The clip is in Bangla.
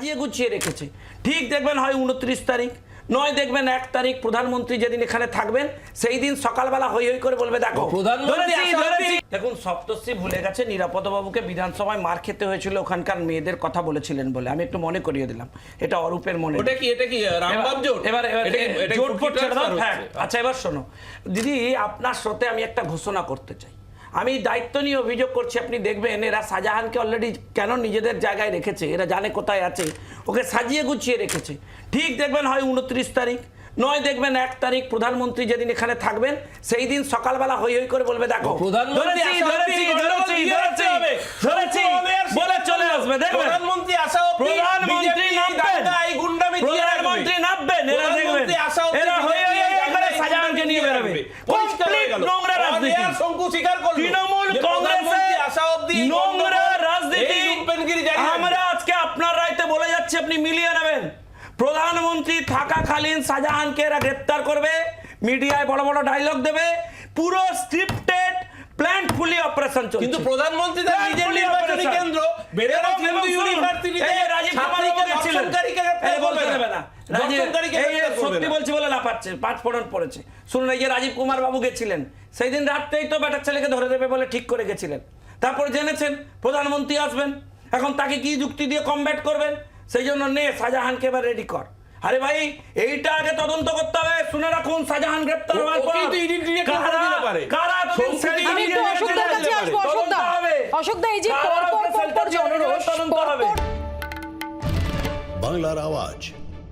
সাজিয়ে গুছিয়ে রেখেছে। ঠিক দেখবেন হয় উনত্রিশ তারিখ নয় দেখবেন এক তারিখ প্রধানমন্ত্রী যেদিন এখানে থাকবেন সেই দিন সকালবেলা হই হই করে বলবে দেখো দেখুন সপ্তর্ষি ভুলে গেছে নিরাপদবাবুকে বিধানসভায় মার খেতে হয়েছিল ওখানকার মেয়েদের কথা বলেছিলেন বলে। আমি একটু মনে করিয়ে দিলাম এটা অরূপের মনে। ওটা কি এটা কি এবার এবার? আচ্ছা এবার শোনো। দিদি আপনার সাথে আমি একটা ঘোষণা করতে চাই। আমি দায়িত্ব নিয়ে অভিযোগ করছি আপনি দেখবেন এরা শাহজাহানকে অলরেডি কেন নিজেদের জায়গায় রেখেছে? এরা জানে কোথায় আছে। ওকে সাজিয়ে গুছিয়ে রেখেছে। ঠিক দেখবেন হয় উনত্রিশ তারিখ নয় দেখবেন এক তারিখ প্রধানমন্ত্রী যেদিন এখানে থাকবেন সেই দিন সকালবেলা হই হই করে বলবে দেখো প্রধানমন্ত্রী আসবে আসা ধরেছি, অবধি গন্ডগোল ধরেছি, দিয়ে ধরেছি, রাখতে হবে। ধরেছি, শুনতে হবে আর বলে শিখতে চলে হবে। আসবে দেখবেন প্রধানমন্ত্রী আসা অবধি প্রধানমন্ত্রী BJP নামবেন দাঙ্গা, এই গুন্ডামি দিয়ে রাখবে। প্রধানমন্ত্রী নামবেন এরা দেখবেন প্রধানমন্ত্রী আসা অবধি এরা হয়ে BJP হয়ে দাঙ্গা, করে এই শাহজাহানকে নিয়ে গুন্ডামি বেরোবে পরিষ্কার হয়ে গেল। Complete নোংরা রাজনীতি। শঙ্কু স্বীকার করল। তৃণমূল নোংরা রাজনীতি। আমরা আজকে আপনার রাইতে বলে যাচ্ছি আপনি মিলিয়ে নেবেন। প্রধানমন্ত্রী থাকাকালীন শাহজাহানকে এরা গ্রেপ্তার করবে মিডিয়ায় বড় বড় ডায়লগ দেবে পুরো স্ক্রিপ্টেড প্ল্যান ফুলি অপারেশন চলছে। কিন্তু প্রধানমন্ত্রী তার নিজের নির্বাচনী কেন্দ্র কিন্তু এবং শুনুন, ইউনিভার্সিটিতে এই যে রাজীব কুমার বাবু ছাত্রীকে গেছিলেন। ধর্ষণকারীকে গ্রেপ্তার এই বলতে করবে দেবে না। রাজীব- ধর্ষণকারীকে এই যে গ্রেপ্তার করবে সত্যি না। বলছি বলে লাফাচ্ছে পাঁচ ফোড়ন পড়েছে। শুনুন এই যে রাজীব কুমার বাবু গেছিলেন সেই দিন রাত্রেই তো বেটার ছেলেকে ধরে দেবে বলে ঠিক করে গেছিলেন। তারপর জেনেছেন প্রধানমন্ত্রী আসবেন এখন তাকে কি যুক্তি দিয়ে কমব্যাট করবেন? সেই জন্য নে শাহজাহানকে এবার রেডি কর। আরে ভাই এইটা আগে তদন্ত করতে হবে শুনে রাখুন শাহজাহান গ্রেপ্তার হওয়ার পর। করে অশোকদা এই যে কারা পর পর পর পর সেলটার জনরোষ তদন্ত হবে। বাংলার আওয়াজ।